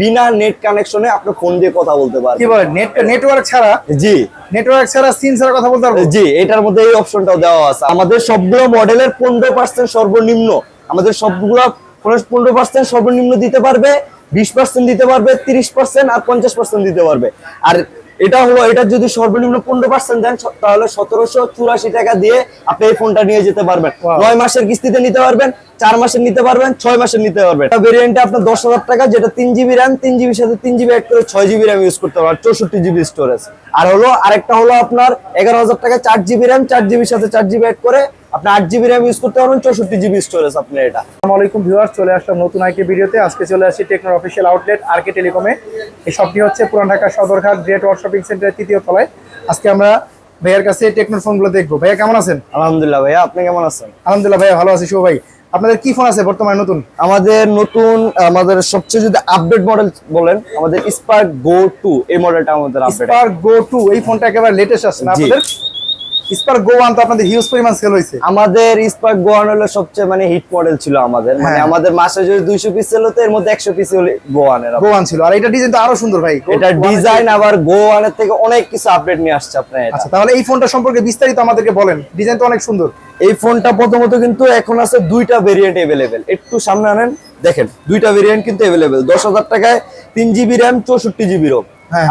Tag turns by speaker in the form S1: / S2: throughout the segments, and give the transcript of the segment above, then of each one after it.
S1: বিনা net কানেকশনে আপনি phone দিয়ে কথা বলতে পারবেন।
S2: কি
S1: পারবেন
S2: বলে নেট নেটওয়ার্ক ছাড়া?
S1: জি।
S2: নেটওয়ার্ক ছাড়া সিম ছাড়া কথা বলতে পারব?
S1: জি এটার মধ্যে এই অপশনটাও দেওয়া আছে। আমাদের সবগুলো মডেলের পনেরো পার্সেন্ট সর্বনিম্ন। আমাদের সবগুলো পনেরো পার্সেন্ট সর্বনিম্ন দিতে পারবে বিশ পার্সেন্ট দিতে পারবে তিরিশ পার্সেন্ট আর পঞ্চাশ পার্সেন্ট দিতে পারবে। আর এটা হলো এটা যদি সর্বনিম্ন পনেরো পার্সেন্ট দেন তাহলে সতেরোশো চুরাশি টাকা দিয়ে আপনি এই ফোনটা নিয়ে যেতে পারবেন. নয় মাসের কিস্তিতে নিতে পারবেন চার মাসের নিতে পারবেন ছয় মাসের নিতে পারবেন। ভেরিয়েন্টে আপনার দশ হাজার টাকা যেটা তিন জিবি র্যাম তিন জিবির সাথে তিন জিবি অ্যাড করে ছয় জিবি র্যাম ইউজ করতে পারবেন চৌষট্টি জিবি স্টোরেজ আর হলো আরেকটা হলো আপনার এগারো হাজার টাকা চার জিবি র্যাম চার জিবির সাথে চার জিবি অ্যাড করে আপনি আট জিবি র্যাম ইউজ করতে পারবেন চৌষট্টি জিবি স্টোরেজ আপনার এটা।
S2: আসসালামু আলাইকুম ভিউয়ার্স চলে আসলাম নতুন আইটি ভিডিওতে। আজকে চলে আসি টেকনোর অফিসিয়াল আউটলেট আর কে টেলিকমে এই শপটি হচ্ছে Puran Dhaka Sadarghat great ward shopping সেন্টারের তৃতীয় তলায়। আজকে আমরা ভাইয়ার কাছে টেকনোর ফোনগুলো দেখব। ভাইয়া কেমন আছেন?
S1: আলহামদুলিল্লাহ ভাইয়া আপনি কেমন আছেন?
S2: আলহামদুলিল্লাহ ভাইয়া ভালো আছি শুভ ভাই। আপনাদের কি ফোন আছে বর্তমানে নতুন?
S1: আমাদের নতুন আমাদের সবচেয়ে যদি আপডেট মডেল বলেন আমাদের স্পার্ক গো টু এই মডেলটা আমাদের আপডেট
S2: স্পার্ক গো টু এই ফোনটা একেবারে লেটেস্ট আসছে না আপনাদের? স্পার্ক গো ওয়ান তো আপনাদের হিউজ পরিমাণ সেল হয়েছে।
S1: আমাদের স্পার্ক গোয়ান হলো সবচেয়ে মানে হিট মডেল ছিল আমাদের। মানে
S2: হ্যাঁ।
S1: আমাদের মাসে যদি দুইশো পিস সেল হতো এর মধ্যে একশো পিস
S2: গো ওয়ান ছিল। আর এটা ডিজাইন তো আরও সুন্দর ভাই।
S1: এটা ডিজাইন আবার গোয়ানের থেকে অনেক কিছু আপডেট নিয়ে আসছে আপনার
S2: আচ্ছা তাহলে এই ফোনটা সম্পর্কে বিস্তারিত আমাদেরকে বলেন। ডিজাইন তো অনেক সুন্দর।
S1: এই ফোনটা প্রথমত কিন্তু এখন আছে দুইটা ভেরিয়েন্ট এভেলেবেল একটু সামনে আনেন দেখেন দুইটা ভেরিয়েন্ট কিন্তু এভেলেবেল দশ হাজার টাকায় তিন জিবি র্যাম চৌষট্টি জিবি রোম।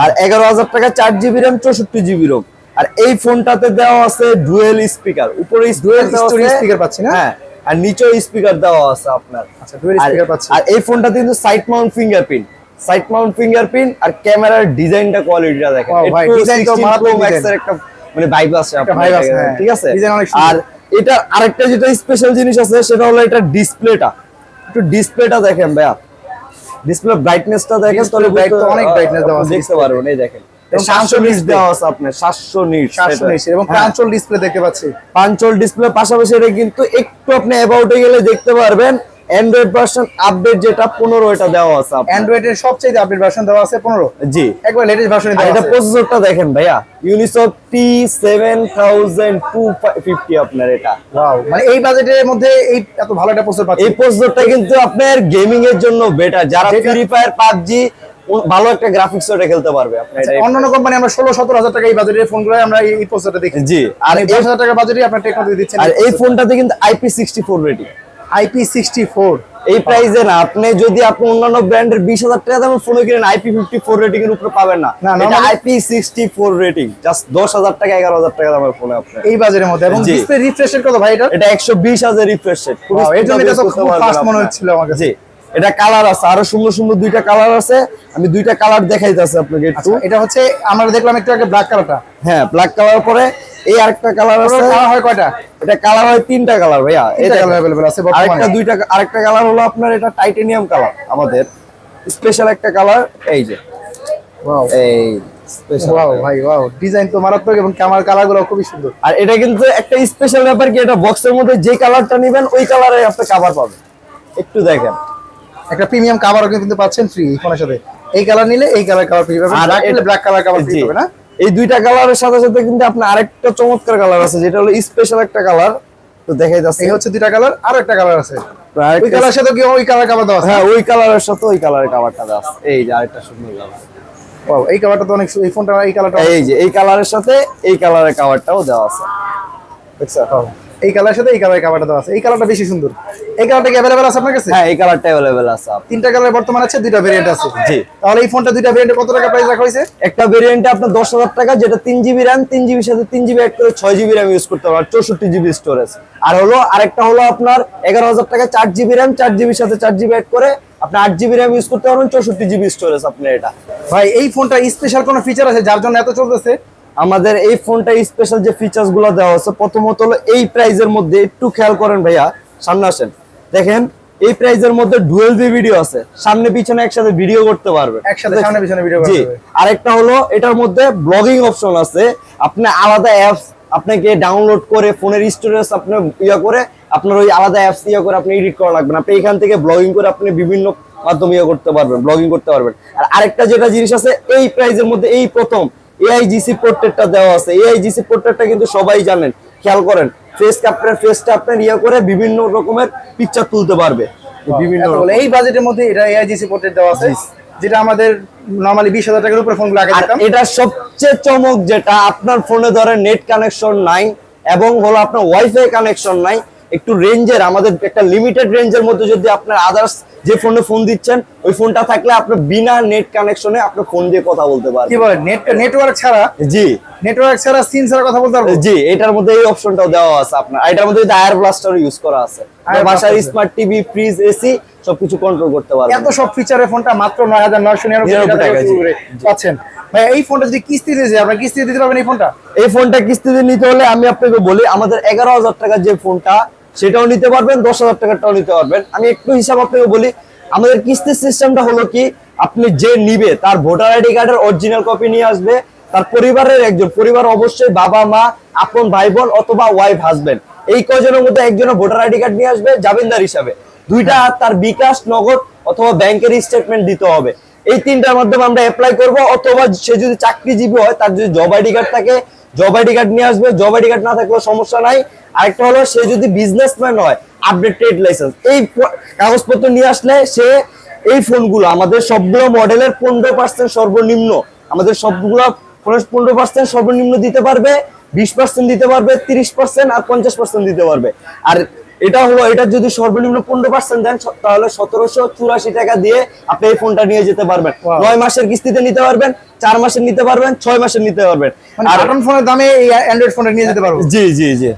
S1: আর এগারো হাজার টাকা চার জিবি র্যাম চৌষট্টি জিবি রোম আর এই ফোনটাতে দেওয়া আছে ডুয়েল স্পিকার। উপরে
S2: Dual
S1: স্পিকার
S2: story পাচ্ছি না?
S1: হ্যাঁ আর নিচেও স্পিকার দেওয়া আছে আপনার।
S2: আচ্ছা ডুয়েল স্পিকার পাচ্ছি।
S1: আর এই ফোনটাতে কিন্তু side mount fingerprint side mount fingerprint আর ক্যামেরার ডিজাইনটা কোয়ালিটিটা দেখেন। একটু
S2: design তো
S1: 16
S2: মারাত্মক।
S1: এর একটা মানে ভাইব আছে আপনার
S2: vibe আছে, হ্যাঁ।
S1: ঠিক আছে?
S2: Design অনেক সুন্দর।
S1: আর এটা আরেকটা যেটা স্পেশাল জিনিস আছে সেটা হলো এটা ডিসপ্লেটা একটু ডিসপ্লেটা দেখেন ভাইয়া। ডিসপ্লে ব্রাইটনেসটা দেখেন তাহলে
S2: অনেক brightness দেওয়া আছে
S1: দেখতে পারবেন এই দেখেন।
S2: এবং
S1: 700 নিট
S2: display।
S1: দেওয়া আছে আপনার 700 নিট
S2: সাতশো নিচে এবং প্রাঞ্চল ডিসপ্লে দেখতে পাচ্ছি।
S1: পাঞ্চল ডিসপ্লে পাশাপাশি এটা কিন্তু একটু আপনি অ্যাবাউটে গেলে দেখতে পারবেন অ্যান্ড্রয়েড ভার্সন আপডেট যেটা 15 এটা দেওয়া আছে আপনার।
S2: অ্যান্ড্রয়েডের সবচেয়ে আপডেট ভার্সন দেওয়া আছে পনেরো?
S1: জি।
S2: একবার লেটেস্ট ভার্সনে দেওয়া
S1: এটা প্রসেসরটা দেখেন ভাইয়া আপনার
S2: ওয়াও মানে এই বাজেটের মধ্যে এই এত ভালো একটা প্রসেসর পাচ্ছি।
S1: এই প্রসেসরটা কিন্তু আপনার গেমিং এর জন্য বেটার যারা ফ্রি ফায়ার পাবজি ভালো একটা গ্রাফিক্স ওটা খেলতে পারবে আপনার এটা
S2: অন্যান্য কোম্পানি আমরা ষোলো সতেরো হাজার টাকা এই বাজেটের ফোনগুলো আমরা এই প্রসেসরটা দেখি।
S1: জি
S2: আর এই- দশ হাজার টাকার বাজেটে আপনার টেকনোলজি দিচ্ছেন।
S1: আর এই ফোনটাতে কিন্তু IP sixty four rating
S2: IP sixty four
S1: এই প্রাইসে না আপনি যদি আপনি অন্যান্য ব্র্যান্ডের বিশ হাজার টাকা দামের ফোনে কিনেন আইপি ফিফটি ফোর রেটিং এর উপরে পাবেন না।
S2: না,
S1: এটা IP sixty four rating just দশ হাজার টাকা এগারো হাজার টাকা দামের ফোনে আপনার।
S2: এই বাজেটের মধ্যে। এবং
S1: জি।
S2: ডিসপ্লে রিফ্রেশের কত ভাই এটা
S1: এটা একশো বিশ হাজার রিফ্রেশ রেট
S2: এর জন্য এটা তো খুব fast মনে হচ্ছিল আমার কাছে।
S1: এটা কালার আছে আরও সুন্দর সুন্দর দুইটা কালার আছে। আমি দুইটা কালার দেখাইতেছি আপনাকে একটু।
S2: আচ্ছা, এটা হচ্ছে আমরা দেখলাম একটু আগে ব্ল্যাক কালারটা
S1: হ্যাঁ ব্ল্যাক কালার পরে এই আরেকটা কালার আছে।
S2: কালার হয় কয়টা?
S1: এটা কালার হয় তিনটা কালার ভাইয়া। এটা
S2: কালার অ্যাভেলেবল আছে
S1: আরেকটা দুইটা আরেকটা কালার হলো আপনার এটা টাইটেনিয়াম কালার আমাদের। স্পেশাল একটা কালার এই যে।
S2: ওয়াও
S1: এই
S2: ওয়াও ভাই ওয়াও ডিজাইন তো মারাত্মক এবং ক্যামেরার কালারগুলো খুবই সুন্দর।
S1: আর এটা কিন্তু একটা স্পেশাল ব্যাপার কি এটা বক্সের মধ্যে যে কালারটা নেবেন ওই কালারে আপনি কভার পাবেন। একটু দেখেন।
S2: একটা প্রিমিয়াম কাভারও কিন্তু পাচ্ছেন ফ্রি এই ফোনের সাথে। এই কালার নিলে এই কালার কাভার ফ্রি পাবেন।
S1: আর
S2: নিলে ব্ল্যাক কালার কাভার ফ্রি। পাবেন না
S1: এই দুইটা কালারের সাথে সাথে কিন্তু আপনার আরেকটা চমৎকার কালার আছে যেটা হলো স্পেশাল একটা কালার তো দেখাই যাচ্ছে।
S2: এই হচ্ছে দুইটা কালার আর একটা কালার আছে। ওই কালার সাথে কি ওই কালার কাভার দেওয়া আছে?
S1: হ্যাঁ ওই কালারের সাথে ওই কালারের কাভারটা দেওয়া আছে। এই যে আরেকটা সুন্দর কালার
S2: ওয়াও এই কাভারটা তো অনেক এই ফোনটা এই কালারটা
S1: এই যে এই কালারের সাথে এই কালারের কাভারটাও দেওয়া আছে। দেখছ
S2: এই কালারের সাথে এই কালারের কাভারটা দেওয়া আছে এই কালারটা বেশি সুন্দর এই কালারটা কি अवेलेबल আছে আপনার কাছে
S1: হ্যাঁ এই কালারটা অ্যাভেলেবেল আছে আপনার।
S2: তিনটা কালার বর্তমানে আছে দুইটা ভেরিয়েন্ট আছে
S1: জি।
S2: তাহলে এই ফোনটা দুইটা ভেরিয়েন্টে কত টাকা প্রাইস রাখা হয়েছে
S1: একটা ভেরিয়েন্টে আপনার দশ হাজার টাকা যেটা তিন জিবি র্যাম তিন জিবির সাথে তিন জিবি অ্যাড করে ছয় জিবি র্যাম ইউজ করতে পারবেন চৌষট্টি জিবি স্টোরেজ আর হলো আরেকটা হলো আপনার এগারো হাজার টাকা চার জিবি র্যাম চার জিবির সাথে চার জিবি অ্যাড করে আপনি আট জিবি র্যাম ইউজ করতে পারবেন চৌষট্টি জিবি স্টোরেজ আপনার এটা
S2: ভাই এই ফোনটা স্পেশাল কোনো ফিচার আছে যার জন্য এত চলতেছে
S1: আমাদের এই ফোনটা স্পেশাল যে ফিচার্সগুলো দেওয়া হচ্ছে প্রথমত হলো এই প্রাইজের মধ্যে একটু খেয়াল করেন ভাইয়া সামনে আসেন। দেখেন এই প্রাইজের মধ্যে ডুয়েল বি ভিডিও আছে সামনে পিছনে একসাথে ভিডিও করতে পারবেন
S2: একসাথে সামনে পিছনে ভিডিও করতে হবে
S1: আরেকটা হলো এটার মধ্যে ব্লগিং অপশন আছে। আপনি আলাদা অ্যাপস আপনাকে ডাউনলোড করে ফোনের স্টোরেজ আপনি ইয়া করে আপনার ওই আলাদা অ্যাপস ইয়া করে আপনি এডিট করা লাগবে না। আপনি এখান থেকে ব্লগিং করে আপনি বিভিন্ন মাধ্যমে ইয়ে করতে পারবেন ব্লগিং করতে পারবেন। আর আরেকটা যেটা জিনিস আছে এই প্রাইজের মধ্যে এই প্রথম এআইজিসি পোর্ট্রেটটা দেওয়া আছে। এআইজিসি পোর্ট্রেটটা কিন্তু সবাই জানেন খেয়াল করেন। ফেস ক্যাপটার ফেসটা আপনার ইয়া করে বিভিন্ন রকমের পিকচার তুলতে পারবে। বিভিন্ন
S2: এই বাজেটের মধ্যে এটা এআইজিসি পোর্ট্রেট দেওয়া আছে যেটা আমাদের নর্মালি বিশ হাজার টাকার উপরে
S1: ফোন
S2: দিতাম।
S1: এটা সবচেয়ে চমক যেটা আপনার ফোনে ধরে নেট কানেকশন নাই এবং হলো আপনার ওয়াইফাই কানেকশন নাই একটু রেঞ্জের আমাদের একটা লিমিটেড রেঞ্জের মধ্যে যদি আপনার আদার্স যে ফোনে ফোন দিচ্ছেন ওই ফোনটা থাকলে আপনার বিনা নেট কানেকশনে আপনার ফোন দিয়ে কথা বলতে
S2: কি
S1: পারবেন
S2: বলে নেট নেটওয়ার্ক ছাড়া?
S1: জি।
S2: নেটওয়ার্ক ছাড়া সিম ছাড়া কথা বলতে পারব?
S1: জি এটার মধ্যে এই অপশনটাও দেওয়া আছে আপনার। আর এটার মধ্যে আয়ার ব্লাস্টার ইউজ করা আছে।
S2: Air
S1: বাসার স্মার্ট টিভি ফ্রিজ এসি সবকিছু কন্ট্রোল করতে পারবেন।
S2: এত সব ফিচারের ফোনটা মাত্র নয় হাজার নয়শো নিরানব্বই
S1: নিরানব্বই
S2: টাকা
S1: টাকা, জি।
S2: পাচ্ছেন। ভাই এই ফোনটা যদি কিস্তিতে যায় আপনার কিস্তিতে দিতে পারবেন এই ফোনটা
S1: এই ফোনটা কিস্তিতে নিতে হলে আমি আপনাকে বলি আমাদের এগারো হাজার টাকার যে ফোনটা সেটাও নিতে পারবেন, দশ হাজার টাকারটাও নিতে পারবেন। আমি একটু হিসাব আপনাকে বলি, আমাদের কিস্তির সিস্টেমটা হলো কি, আপনি যে নিবে, তার ভোটার আইডি কার্ডের অরিজিনাল কপি নিয়ে আসবে, তার পরিবারের একজন, পরিবার অবশ্যই বাবা, মা, আপন ভাই বোন অথবা ওয়াইফ হাজবেন্ড এই কজনের মধ্যে একজনের ভোটার আইডি কার্ড নিয়ে আসবে, জামিনদার হিসাবে। দুইটা তার বিকাশ, নগদ অথবা ব্যাংকের স্টেটমেন্ট দিতে হবে। এই তিনটার মাধ্যমে আমরা অ্যাপ্লাই করব, অথবা সে যদি চাকরিজীবী হয়, তার যদি জব আইডি কার্ড থাকে জব আইডি কার্ড নিয়ে আসবে জব আইডি কার্ড না থাকলে সমস্যা নাই। আরেকটা হলো, সে যদি বিজনেসম্যান হয় আপডেট ট্রেড লাইসেন্স এই কাগজপত্র নিয়ে আসলে সে এই ফোনগুলো, আমাদের সবগুলো মডেলের পনেরো পার্সেন্ট সর্বনিম্ন। আমাদের সবগুলো পনেরো পার্সেন্ট সর্বনিম্ন দিতে পারবে, বিশ পার্সেন্ট দিতে পারবে, তিরিশ পার্সেন্ট আর পঞ্চাশ পার্সেন্ট দিতে পারবে। আর এটা হলো এটা যদি সর্বনিম্ন পনেরো পার্সেন্ট দেন তাহলে সতেরোশো চুরাশি টাকা দিয়ে আপনি এই ফোনটা নিয়ে যেতে পারবেন। নয় মাসের কিস্তিতে নিতে পারবেন চার মাসের নিতে পারবেন ছয় মাসের নিতে পারবেন।
S2: মানে
S1: আর
S2: ফোনের দামে এই অ্যান্ড্রয়েড ফোনটা নিয়ে যেতে পারব?
S1: জি জি জি।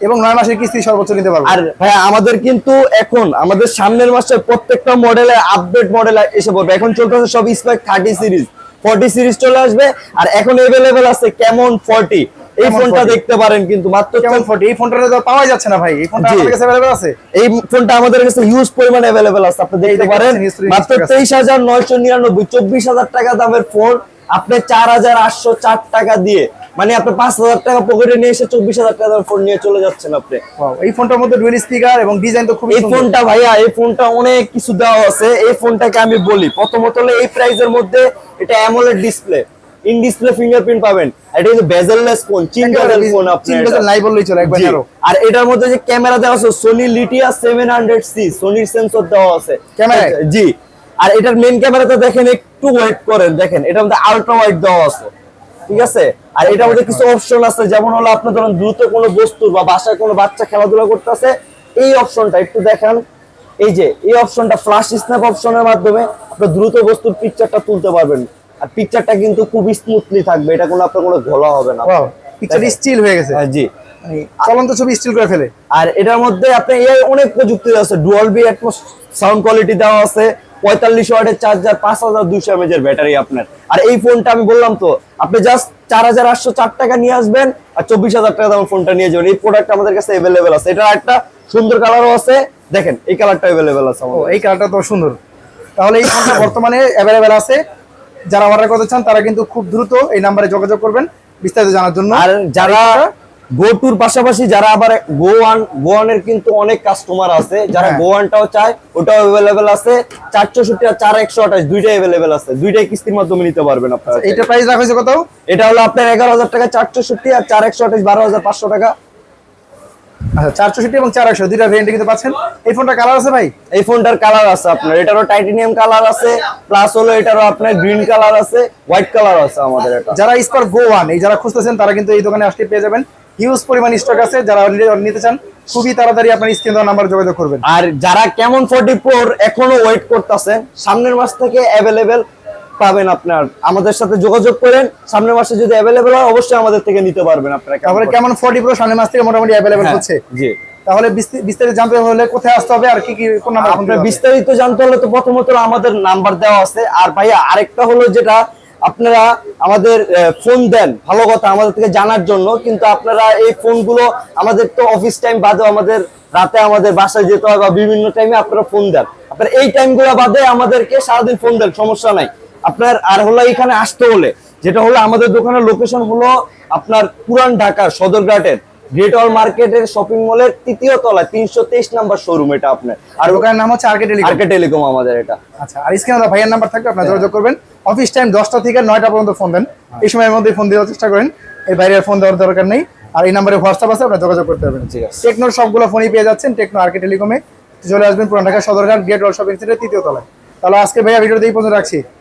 S2: এবং নয় মাসের কিস্তি সর্বোচ্চ নিতে পারব?
S1: আর ভাই আমাদের কিন্তু এখন আমাদের সামনের মাসে প্রত্যেকটা মডেলে আপডেট মডেল এসে পড়বে। এখন চলতেছে সব spike thirty series forty series চলে আসবে আর এখন এভেলেবেল আছে কেমন ফর্টি এই ফোনটা দেখতে পারেন কিন্তু মাত্র
S2: কেমন এই ফোনটা তো পাওয়া যাচ্ছে না ভাই। এই ফোনটা আমাদের কাছে অ্যাভেলেবল আছে।
S1: এই ফোনটা আমাদের কাছে হিউজ পরিমাণে অ্যাভেলেবেল আছে। আপনি দেখতে পারেন মাত্র
S2: history আছে।
S1: তেইশ হাজার নয়শো নিরানব্বই চব্বিশ হাজার টাকা দামের ফোন আপনি চার হাজার আটশো চার টাকা দিয়ে মানে আপনি পাঁচ হাজার টাকা পকেটে নিয়ে এসে চব্বিশ হাজার টাকা দামের ফোন নিয়ে চলে যাচ্ছেন আপনি।
S2: এই ফোনটার মধ্যে ডুয়েল স্পিকার এবং ডিজাইন তো খুবই
S1: এই ফোনটা ভাইয়া এই ফোনটা অনেক কিছু দেওয়া আছে। এই ফোনটাকে আমি বলি প্রথমত হলো এই প্রাইসের মধ্যে এটা AMOLED display in display fingerprint পাবেন। এটা কিন্তু বেজেললেস ফোন চিন বেজেল ফোন আপনি
S2: চিন। বেজেল নাই বললেই চলে একবার
S1: আরও এটার মধ্যে যে ক্যামেরা দেওয়া আছে Sony Lytia seven hundred C সোনির sensor দেওয়া আছে।
S2: ক্যামেরায়?
S1: জি। আর এটার মেন ক্যামেরাতে দেখেন একটু ওয়েট করেন দেখেন। এটার মধ্যে আলট্রা ওয়াইড দেওয়া আছে। ঠিক আছে? আর এটার মধ্যে কিছু অপশন আছে যেমন হলো আপনি ধরেন দ্রুত কোনো বস্তু বা বাসায় কোনো বাচ্চা খেলাধুলা করতেছে এই অপশনটা একটু দেখান। এই যে এই অপশনটা ফ্ল্যাশ স্ন্যাপ অপশনের মাধ্যমে আপনি দ্রুত বস্তুর পিকচারটা তুলতে পারবেন। আর পিকচারটা কিন্তু খুব স্মুথলি থাকবে এটা কোনো আপনার কোনো ঘোলা হবে না।
S2: পিকচার স্টিল হয়ে গেছে।
S1: হ্যাঁ, জি।
S2: চলন্ত ছবি স্টিল করে ফেলে।
S1: আর এটার মধ্যে আপনি এর অনেক প্রযুক্তি আছে ডুয়াল বি সাউন্ড কোয়ালিটি দেওয়া আছে পঁয়তাল্লিশ ওয়াটের চার্জার পাঁচ হাজার দুইশো এমএজ এর ব্যাটারি আপনার। আর এই ফোনটা আমি বললাম তো আপনি জাস্ট চার হাজার আটশো চার টাকা নিয়ে আসবেন আর চব্বিশ হাজার টাকা দামের ফোনটা নিয়ে যাবেন। এই প্রোডাক্ট আমাদের কাছে অ্যাভেলেবেল আছে। এটা একটা সুন্দর কালারও আছে। দেখেন এই কালারটা অ্যাভেলেবেল আছে
S2: ও এই কালারটা তো সুন্দর। তাহলে এই ফোনটা বর্তমানে অ্যাভেলেবেল আছে। যারা অর্ডার করতে চান তারা কিন্তু খুব দ্রুত এই নাম্বারে যোগাযোগ করবেন বিস্তারিত জানার জন্য।
S1: আর যারা গো টুর পাশাপাশি যারা আবার গো ওয়ান গো ওয়ানের কিন্তু অনেক কাস্টমার আছে যারা
S2: হ্যাঁ।
S1: গো ওয়ানটাও চায় ওটাও অ্যাভেলেবেল আছে। চারশোষট্টি আর চার একশো আঠাশ দুইটাই অ্যাভেলেবেল আছে। দুইটাই কিস্তির মাধ্যমে নিতে পারবেন আপনারা
S2: এটা প্রাইস রাখা হয়েছে কত?
S1: এটা হলো আপনার এগারো হাজার টাকা চারশোষট্টি আর চার একশো আঠাশ বারো হাজার পাঁচশো টাকা।
S2: আচ্ছা চারশোষট্টি এবং চার একশো দুইটা ভেরিয়েন্ট কিন্তু পাচ্ছেন। এই ফোনটা কালার আছে ভাই?
S1: এই ফোনটার কালার আছে আপনার। এটারও টাইটেনিয়াম কালার আছে প্লাস হলো এটারও আপনার গ্রিন কালার আছে হোয়াইট কালার আছে আমাদের এটা।
S2: যারা স্পার গো ওয়ান এই যারা খুঁজতেছেন তারা কিন্তু এই দোকানে আসলে পেয়ে যাবেন। হিউজ পরিমাণ স্টক আছে যারা নিতে চান খুবই তাড়াতাড়ি আপনার স্ক্রিন নাম্বার যোগাযোগ করবেন।
S1: আর যারা কেমন ফোর্টি ফোর এখনও ওয়েট করতেছেন সামনের মাস থেকে অ্যাভেলেবেল পাবেন আপনার। আমাদের সাথে যোগাযোগ করেন। সামনের মাসে যদি অ্যাভেলেবেল হয় অবশ্যই আমাদের থেকে নিতে পারবেন আপনারা
S2: তারপরে কেমন ফোর্টি প্রো সামনের মাস থেকে মোটামুটি অ্যাভেলেবেল হচ্ছে?
S1: জি।
S2: তাহলে বিস্তারিত- বিস্তারিত জানতে হলে কোথায় আসতে হবে আর কি কি কোন নাম্বার
S1: বিস্তারিত জানতে হলে তো প্রথমত আমাদের নাম্বার দেওয়া আছে। আর ভাইয়া আরেকটা হলো যেটা আপনারা আমাদের ফোন দেন। ভালো কথা আমাদের থেকে জানার জন্য। কিন্তু আপনারা এই ফোনগুলো আমাদের তো অফিস টাইম বাদেও আমাদের রাতে আমাদের বাসায় যেতে হয় বা বিভিন্ন টাইমে আপনারা ফোন দেন। আপনার এই টাইমগুলো বাদে আমাদেরকে সারাদিন ফোন দেন সমস্যা নাই। আপনার আর হলো এখানে আসতে হলে যেটা হলো আমাদের দোকানের লোকেশন হলো আপনার পুরান ঢাকার সদরঘাটের গ্রেট অল মার্কেটের শপিং মলের তৃতীয় তলায় তিনশো তেইশ নাম্বার শোরুম এটা আপনার। আর
S2: দোকানের নাম হচ্ছে আর্কে টেলিকম
S1: আর্কে টেলিকম আমাদের এটা।
S2: আচ্ছা আর স্ক্রিনে ভাইয়ের নাম্বার থাকবে
S1: হ্যাঁ।
S2: আপনারা যোগাযোগ করবেন। অফিস টাইম দশটা থেকে নয়টা পর্যন্ত ফোন দেন। এই সময়ের মধ্যে ফোন দেওয়ার চেষ্টা করেন। এই বাইরে ফোন দেওয়ার দরকার নেই। আর এই নাম্বারে হোয়াটসঅ্যাপ আছে আপনারা যোগাযোগ করতে পারবেন।
S1: ঠিক আছে।
S2: টেকনোর সবগুলো ফোনই পেয়ে যাচ্ছেন টেকনো আর্কে টেলিকমে চলে আসবেন Puran Dhaka Sadarghat gate wall shopping centre তৃতীয় তলায়। তাহলে আজকে ভাইয়া ভিডিওতে এই পর্যন্ত রাখছি।